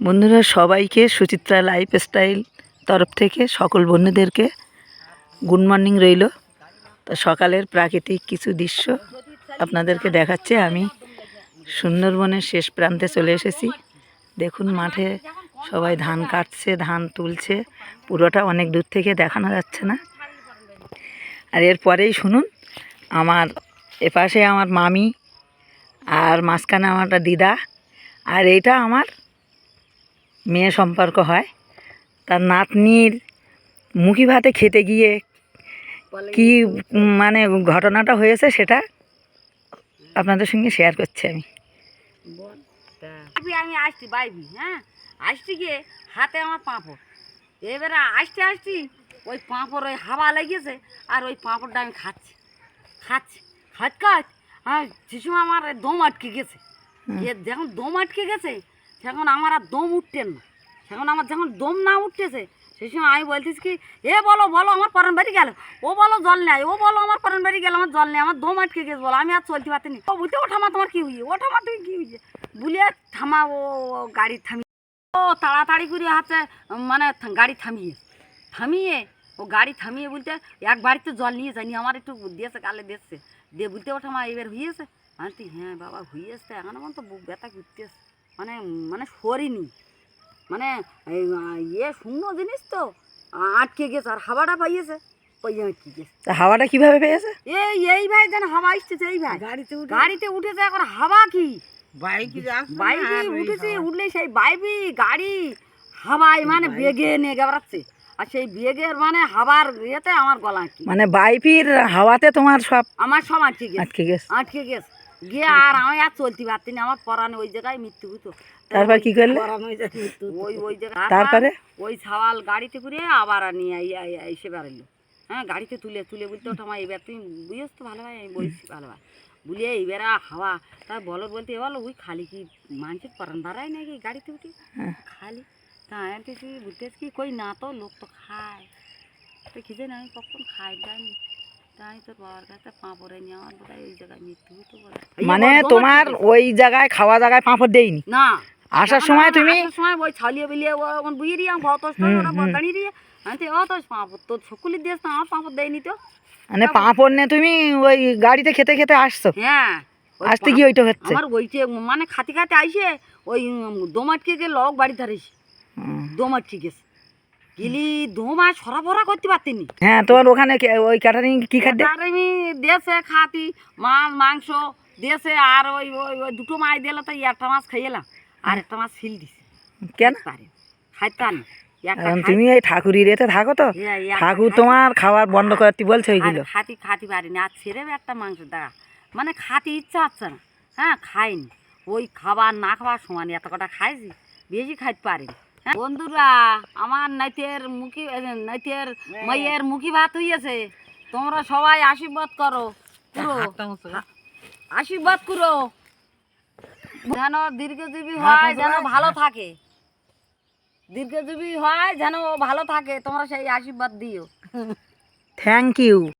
বন্ধুরা, সবাইকে Suchitra life style তরফ থেকে সকল বন্ধুদেরকে গুড মর্নিং রইল। তো সকালের প্রাকৃতিক কিছু দৃশ্য আপনাদেরকে দেখাচ্ছে। আমি সুন্দরবনের শেষ প্রান্তে চলে এসেছি। দেখুন, মাঠে সবাই ধান কাটছে, ধান তুলছে। পুরোটা অনেক দূর থেকে দেখানো যাচ্ছে না। আর এরপরেই শুনুন, আমার এপাশে আমার মামি আর মাঝখানে আমার দিদা। আর এইটা আমার মেয়ে সম্পর্ক হয়। তার নাতনির মুখি ভাতে খেতে গিয়ে কি মানে ঘটনাটা হয়েছে সেটা আপনাদের সঙ্গে শেয়ার করছি আমি। আমি আসছি বাইবি হ্যাঁ? আসছি গিয়ে হাতে আমার পাঁপড়। এবারে আসতে আসছি ওই পাঁপড় ওই হাওয়া লেগেছে আর ওই পাঁপড়টা আমি খাচ্ছি। খাচ্ছি। খাট খাট হ্যাঁ শিশু আমার দম আটকে গেছে। এ যখন দম আটকে গেছে তখন আমার আর দম উঠতেন না। সেখন আমার যখন দম না উঠতেছে, সেই সময় আমি বলতেছি কি, এ বলো বলো, আমার পরান বাড়ি গেল। ও বলো, জল নেয় ও বলো, আমার পরান বাড়ি গেল, আমার জল নেই। আমার দম আটকে গেছে বলো, আমি আর চলতে পারতেনি ও বুঝতে ওঠামা তোমার কি হইয়ে ওঠামা তুমি কি হইছে বলিয়ে থামা, ও গাড়ি থামি ও তাড়াতাড়ি করে হাতে মানে গাড়ি থামিয়ে থামিয়ে, ও গাড়ি থামিয়ে বলতে, এক বাড়িতে জল নিয়ে যায়নি, আমার একটু দিয়েছে গালে দিয়েছে দিয়ে বলতে, ওঠা মা, এবার হইয়েছে আমি হ্যাঁ বাবা হইয়েছে এখন আমার তো বুক ব্যথা করতেছে। মানে মানে সরিনি। মানে ইয়ে শূন্য জিনিস তো আটকে গেছে আর হাওয়াটা পাইয়েছে। হাওয়াটা কীভাবে পেয়েছে? এই এই ভাই যেন হাওয়া আসতেছে এই ভাই। গাড়িতে গাড়িতে উঠেছে এখন হাওয়া কি? বাইকে বাইকে উঠেছি উঠলে সেই বাইবি গাড়ি হাওয়ায় মানে বেগে নিয়ে বেড়াচ্ছে আর সেই বেগের মানে হাওয়ার ইয়েতে আমার গলা আটকে মানে বাইপির হাওয়াতে তোমার সব আমার সব আটকে গেছে। আটকে গেছে। আটকে গেছে। গিয়ে আর আমি আর চলতে পারতি না আমার পরানে ওই জায়গায় মৃত্যু হতো তারপর কি করলে? ওই ওই জায়গায় তারপরে ওই ছাওয়াল গাড়িতে করে আবার নিয়ে এসে বেড়ালো হ্যাঁ গাড়িতে তুলে তুলে বলতে ওটা আমার এবার তুমি বুঝেছ তো ভালো ভাই আমি বলছি ভালো ভাই বলিয়ে এবার হাওয়া তার বলো বলতে এ বলো ওই খালি কি মানুষের পরান বাড়ায় নাকি গাড়িতে উঠে? হ্যাঁ। খালি। তা আমি বুঝতে কি কই না তো লোক তো খায়। তো খিদে না আমি কখন খাই যাইনি মানে তোমার ওই জায়গায় খাওয়া জায়গায় পাঁপড় দেয়নি না। আসার সময় তুমি সময় ওই ছালিয়ে বিলিয়ে ওখান বুঝিয়ে দিয়ে ভত। দাঁড়িয়ে তো পাঁপড় তোর সকলি দিয়েছ না আমার পাঁপড় দেয়নি তো। মানে পাঁপড় নিয়ে তুমি ওই গাড়িতে খেতে খেতে আসছো? হ্যাঁ। আসতে কি ওইটা হচ্ছে? আমার ওইটে মানে খাতে খাতে আইসে ওই দোমাটকে লক বাড়ি ধারেছি। দোমাটকে গেছে গেলি দোমা সরাবরা করতে পারতেনি। হ্যাঁ তোমার ওখানে ওই ক্যাটারিং কি খাদ্য? আমি দেশে খাতি মাছ মাংস দেশে আর ওই ওই দুটো মাছ দিলে তো একটা মাছ খাইলাম আর একটা মাছ ফিল দিছে। কেন? পারে? খাইতাম তুমি এই ঠাকুরের এতে থাকো তো। হ্যাঁ, ঠাকুর তোমার খাবার বন্ধ করতে বলছে ওইগুলো খাতি খাতি পারিনি আর ছেড়ে একটা মাংস দেখা মানে খাতি ইচ্ছা হচ্ছে না। হ্যাঁ খাইনি। ওই খাবার না খাবার সমান এত কটা খাইছি বেশি খাইতে পারিনি? বন্ধুরা আমার নাইতের মুখি নাইতের মাইয়ের মুখি ভাত হইয়াছে। তোমরা সবাই আশীর্বাদ করো পুরো। আশীর্বাদ করো। যেন দীর্ঘজীবী হয় যেন ভালো থাকে। দীর্ঘজীবী হয় যেন ও ভালো থাকে তোমরা সেই আশীর্বাদ দিও। Thank you